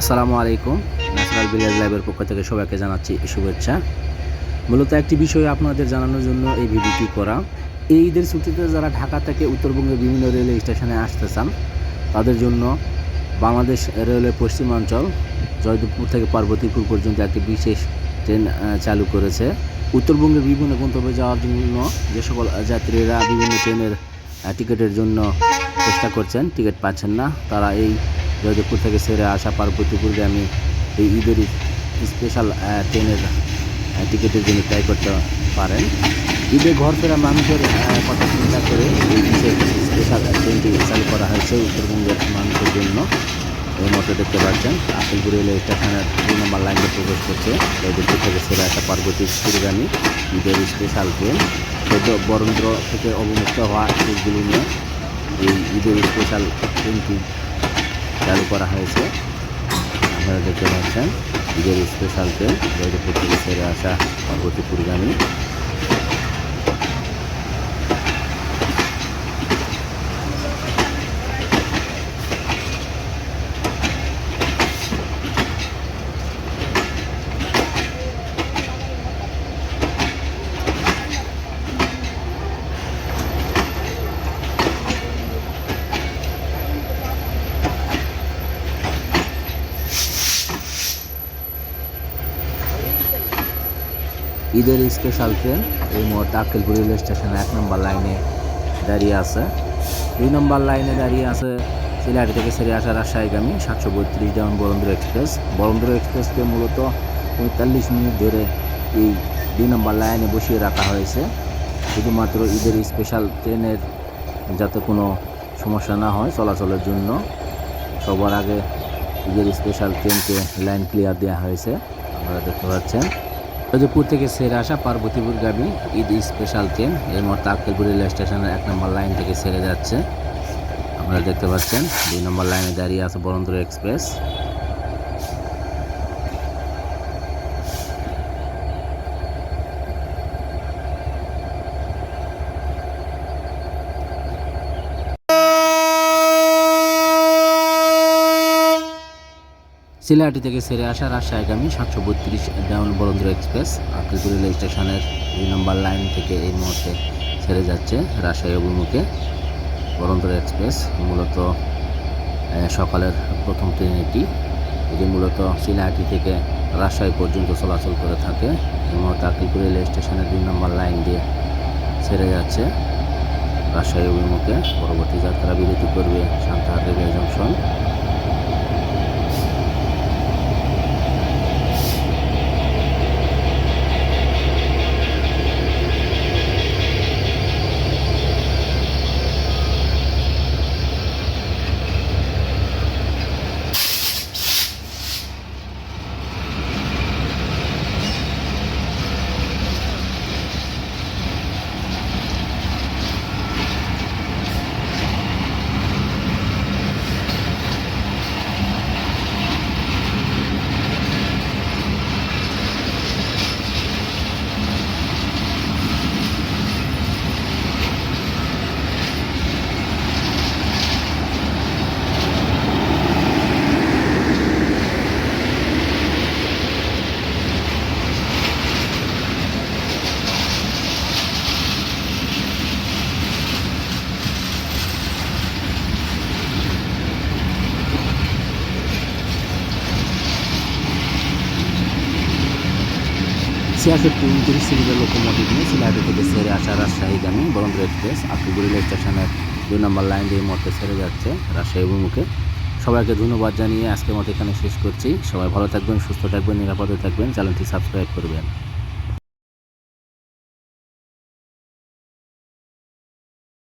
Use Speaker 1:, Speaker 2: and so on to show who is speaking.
Speaker 1: আসসালামু আলাইকুম। National village লাইভের পক্ষ থেকে সবাইকে জানাচ্ছি শুভেচ্ছা। মূলত একটি বিষয় আপনাদের জানানোর জন্য এই ভিডিওটি করা। এই ঈদের ছুটিতে যারা ঢাকা থেকে উত্তরবঙ্গের বিভিন্ন রেলওয়ে স্টেশনে আসতে চান, তাদের জন্য বাংলাদেশ রেলওয়ে পশ্চিমাঞ্চল, জয়দেবপুর থেকে পার্বতীপুর পর্যন্ত একটি বিশেষ ট্রেন চালু করেছে। উত্তরবঙ্গের বিভিন্ন গন্তব্যে যাওয়ার জন্য যে সকল যাত্রীরা বিভিন্ন ট্রেনের টিকিটের জন্য চেষ্টা করছেন, টিকিট পাচ্ছেন না, তারা এই জয়দেবপুর থেকে সেরে আসা পার্বতীপুরগামী এই ঈদের স্পেশাল ট্রেনের টিকিটের জন্য ট্রাই করতে পারেন। ঈদে ঘর ফেরা মানুষের কথা চিন্তা করে এই স্পেশাল ট্রেনটি চালু করা হয়েছে উত্তরবঙ্গের মানুষের জন্য। এই মতো দেখতে পাচ্ছেন আকিলপুর রেলওয়ে স্টেশনের দুই নম্বর লাইনে প্রবেশ করছে। জয়দেবপুর থেকে সেরে আসা পার্বতী পার্বতীপুরগামী ঈদের স্পেশাল ট্রেন বরেন্দ্র থেকে অবমুক্ত হওয়া ট্রেনগুলি নিয়ে এই ঈদের স্পেশাল ট্রেনটি চালু করা হয়েছে। আপনারা দেখতে পাচ্ছেন ঈদের স্পেশাল ট্রেন জয়দেবপুর থেকে ছেড়ে আসা পার্বতীপুরগামী ঈদের স্পেশাল ট্রেন এই মুহূর্তে আক্কেলপুর রেলওয়ে স্টেশনে এক নম্বর লাইনে দাঁড়িয়ে আছে। দুই নম্বর লাইনে দাঁড়িয়ে আছে সিলাহাটি থেকে সেরে আসা রাজশাহীগামী সাতশো বত্রিশ যেমন বরেন্দ্র এক্সপ্রেস। বরেন্দ্র এক্সপ্রেসকে মূলত পঁয়তাল্লিশ মিনিট ধরে এই দুই নম্বর লাইনে বসিয়ে রাখা হয়েছে। শুধুমাত্র ঈদের স্পেশাল ট্রেনের যাতে কোনো সমস্যা না হয় চলাচলের জন্য। সবার আগে ঈদের স্পেশাল ট্রেনকে লাইন ক্লিয়ার দেওয়া হয়েছে। আপনারা দেখতে পাচ্ছেন। রাজপুর থেকে সেরে আসা পার্বতীপুর গামী ঈদ স্পেশাল ট্রেন এর মধ্যে আক্কেলপুর রেল স্টেশনের এক নম্বর লাইন থেকে সেরে যাচ্ছে। আপনারা দেখতে পাচ্ছেন, দুই নম্বর লাইনে দাঁড়িয়ে আছে বরেন্দ্র এক্সপ্রেস সিলাহাটি থেকে সেরে আসা রাজশাহীগামী সাতশো বত্রিশ down Barendra express Akilpur rail স্টেশনের দুই নম্বর লাইন থেকে এই মুহূর্তে ছেড়ে যাচ্ছে রাজশাহী অভিমুখে। বরেন্দ্র এক্সপ্রেস মূলত সকালের প্রথম ট্রেন এটি এটি মূলত সিলাহাটি থেকে রাজশাহী পর্যন্ত চলাচল করে থাকে। এই মুহূর্তে আকিলপুর রেল স্টেশনের দুই নম্বর লাইন দিয়ে ছেড়ে যাচ্ছে রাজশাহী অভিমুখে। পরবর্তী যাত্রা বিরতি করবে সান্তাহার রেলওয়ে জংশন। ছিয়াষট্টি তিরিশ সিরিজের লোকোমোটিভ নিয়ে সিলাহাটি থেকে সেরে আসা রাজশাহী রাজশাহীগামী বরন্দ্র এক্সপ্রেস রেল স্টেশনের দুই নম্বর লাইন দিয়ে এই সেরে যাচ্ছে রাজশাহী অভিমুখে। সবাইকে ধন্যবাদ জানিয়ে আজকের মতো এখানে শেষ করছি। সবাই ভালো থাকবেন, সুস্থ থাকবেন, নিরাপদে থাকবেন। চ্যানেলটি সাবস্ক্রাইব করবেন।